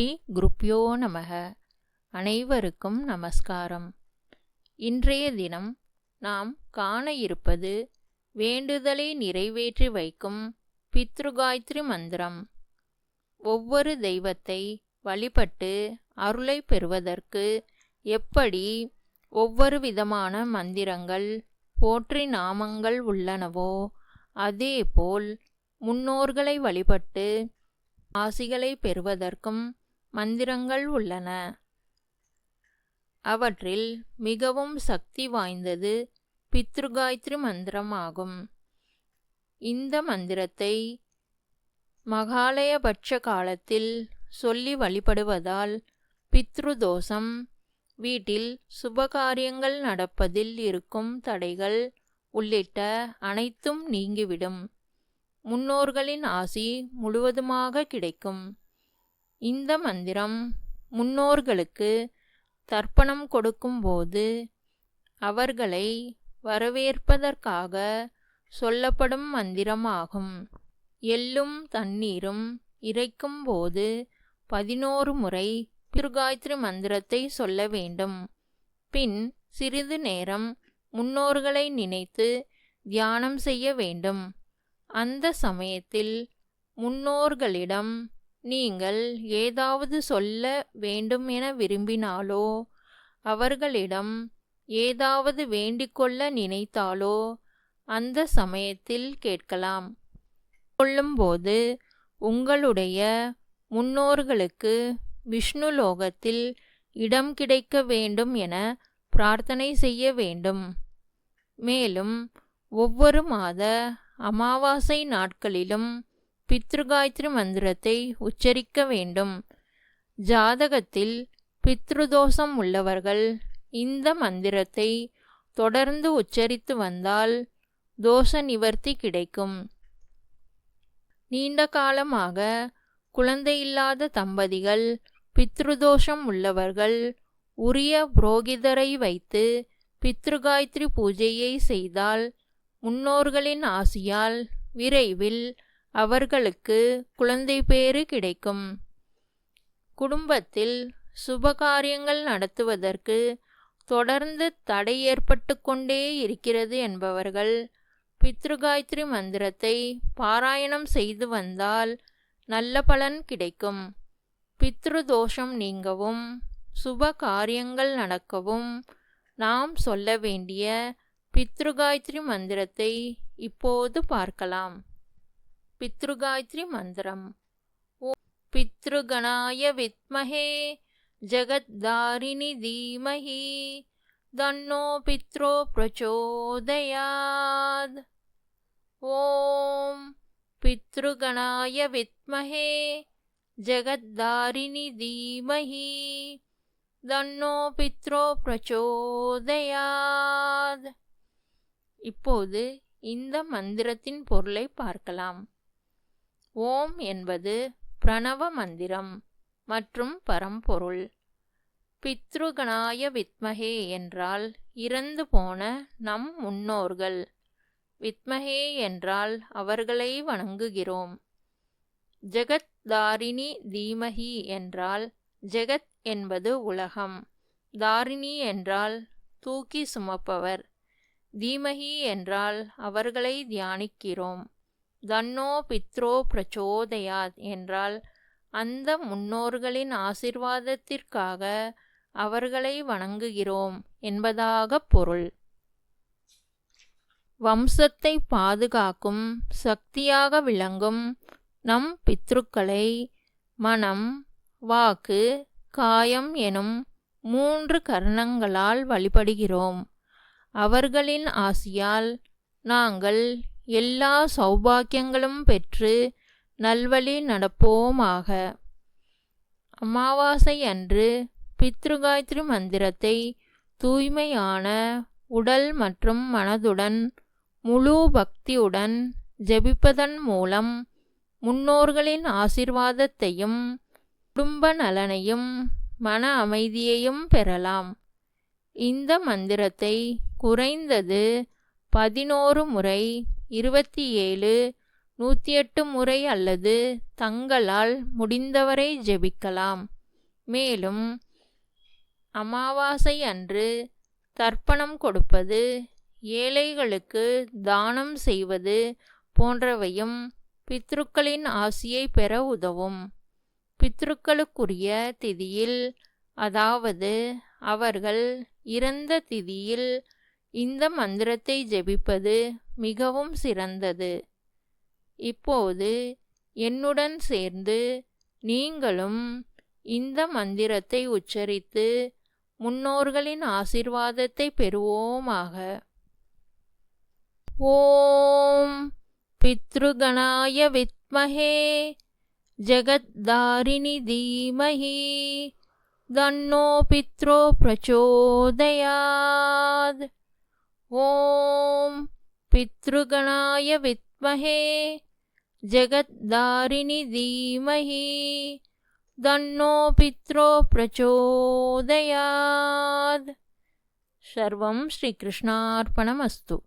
ஸ்ரீ குருப்யோ நமக. அனைவருக்கும் நமஸ்காரம். இன்றைய தினம் நாம் காண இருப்பது வேண்டுதலை நிறைவேற்றி வைக்கும் பித்ருகாயத்ரி மந்திரம். ஒவ்வொரு தெய்வத்தை வழிபட்டு அருளை பெறுவதற்கு எப்படி ஒவ்வொரு விதமான மந்திரங்கள் போற்றி நாமங்கள் உள்ளனவோ அதேபோல் முன்னோர்களை வழிபட்டு ஆசிகளை பெறுவதற்கும் மந்திரங்கள் உள்ளன. அவற்றில் மிகவும் சக்தி வாய்ந்தது பித்ருகாயத்ரி மந்திரம் ஆகும் இந்த மந்திரத்தை மகாலயபட்ச காலத்தில் சொல்லி வழிபடுவதால் பித்ருதோஷம் வீட்டில் சுபகாரியங்கள் நடப்பதில் இருக்கும் தடைகள் உள்ளிட்ட அனைத்தும் நீங்கிவிடும். முன்னோர்களின் ஆசி முழுவதுமாக கிடைக்கும். இந்த மந்திரம் முன்னோர்களுக்கு தர்ப்பணம் கொடுக்கும்போது அவர்களை வரவேற்பதற்காக சொல்லப்படும் மந்திரமாகும். எள்ளும் தண்ணீரும் இறைக்கும் போது பதினோரு முறை திருகாயத்ரி மந்திரத்தை சொல்ல வேண்டும். பின் சிறிது நேரம் முன்னோர்களை நினைத்து தியானம் செய்ய வேண்டும். அந்த சமயத்தில் முன்னோர்களிடம் நீங்கள் ஏதாவது சொல்ல வேண்டும் என விரும்பினாலோ அவர்களிடம் ஏதாவது வேண்டிக்கொள்ள நினைத்தாலோ அந்த சமயத்தில் கேட்கலாம். கொள்ளும்போது உங்களுடைய முன்னோர்களுக்கு விஷ்ணு லோகத்தில் இடம் கிடைக்க வேண்டும் என பிரார்த்தனை செய்ய வேண்டும். மேலும் ஒவ்வொரு மாத அமாவாசை நாட்களிலும் பித்ருகாயத்ரி மந்திரத்தை உச்சரிக்க வேண்டும். ஜாதகத்தில் பித்ருதோஷம் உள்ளவர்கள் இந்த மந்திரத்தை தொடர்ந்து உச்சரித்து வந்தால் தோஷ நிவர்த்தி கிடைக்கும். நீண்ட காலமாக குழந்தையில்லாத தம்பதிகள் பித்ருதோஷம் உள்ளவர்கள் உரிய புரோகிதரை வைத்து பித்ருகாயத்ரி பூஜையை செய்தால் முன்னோர்களின் ஆசியால் விரைவில் அவர்களுக்கு குழந்தை பேறு கிடைக்கும். குடும்பத்தில் சுபகாரியங்கள் நடத்துவதற்கு தொடர்ந்து தடை ஏற்பட்டு கொண்டே இருக்கிறது என்பவர்கள் பித்ருகாயத்ரி மந்திரத்தை பாராயணம் செய்து வந்தால் நல்ல பலன் கிடைக்கும். பித்ருதோஷம் நீங்கவும் சுப காரியங்கள் நடக்கவும் நாம் சொல்ல வேண்டிய பித்ருகாயத்ரி மந்திரத்தை இப்போது பார்க்கலாம். பித்ருகாயத்ரி மந்திரம். ஓ பித்ருகணாய வித்மஹே ஜகத்தாரிணி தீமஹி தன்னோ பித்ரோ பிரச்சோதயாத். ஓம் பித்ருகணாய வித்மஹே ஜகத்தாரிணி தீமஹி தன்னோ பித்ரோ பிரச்சோதயாத். இப்போது இந்த மந்திரத்தின் பொருளை பார்க்கலாம். ஓம் என்பது பிரணவ மந்திரம் மற்றும் பரம்பொருள். பித்ருகணாய வித்மகே என்றால் இறந்து போன நம் முன்னோர்கள். வித்மகே என்றால் அவர்களை வணங்குகிறோம். ஜெகத் தாரிணி தீமகி என்றால் ஜெகத் என்பது உலகம். தாரிணி என்றால் தூக்கி சுமப்பவர். தீமகி என்றால் அவர்களை தியானிக்கிறோம். தன்னோ பித்ரோ பிரச்சோதயாத் என்றால் அந்த முன்னோர்களின் ஆசிர்வாதத்திற்காக அவர்களை வணங்குகிறோம் என்பதாக பொருள். வம்சத்தை பாதுகாக்கும் சக்தியாக விளங்கும் நம் பித்ருக்களை மனம் வாக்கு காயம் எனும் மூன்று கரணங்களால் வழிபடுகிறோம். அவர்களின் ஆசியால் நாங்கள் எல்லா சௌபாக்கியங்களும் பெற்று நல்வழி நடப்போமாக. அமாவாசை அன்று பித்ருகாயத்ரி மந்திரத்தை தூய்மையான உடல் மற்றும் மனதுடன் முழு பக்தியுடன் ஜெபிப்பதன் மூலம் முன்னோர்களின் ஆசிர்வாதத்தையும் குடும்ப நலனையும் மன அமைதியையும் பெறலாம். இந்த மந்திரத்தை குறைந்தது பதினோரு முறை இருபத்தி ஏழு நூற்றி எட்டு முறை அல்லது தங்களால் முடிந்தவரை ஜெபிக்கலாம். மேலும் அமாவாசை அன்று தர்ப்பணம் கொடுப்பது ஏழைகளுக்கு தானம் செய்வது போன்றவையும் பித்ருக்களின் ஆசியை பெற உதவும். பித்ருக்களுக்குரிய திதியில் அதாவது அவர்கள் இறந்த திதியில் இந்த மந்திரத்தை ஜெபிப்பது மிகவும் சிறந்தது. இப்போது என்னுடன் சேர்ந்து நீங்களும் இந்த மந்திரத்தை உச்சரித்து முன்னோர்களின் ஆசிர்வாதத்தை பெறுவோமாக. ஓம் பித்ருகணாய வித்மஹே ஜகத்தாரிணி தீமஹி தன்னோ பித்ரோ பிரச்சோதயாத். ॐ पितृगणाय विद्महे जगद्दारिणि धीमहि दन्नो पित्रो प्रचोदयात्। सर्वं श्रीकृष्णार्पणमस्तु।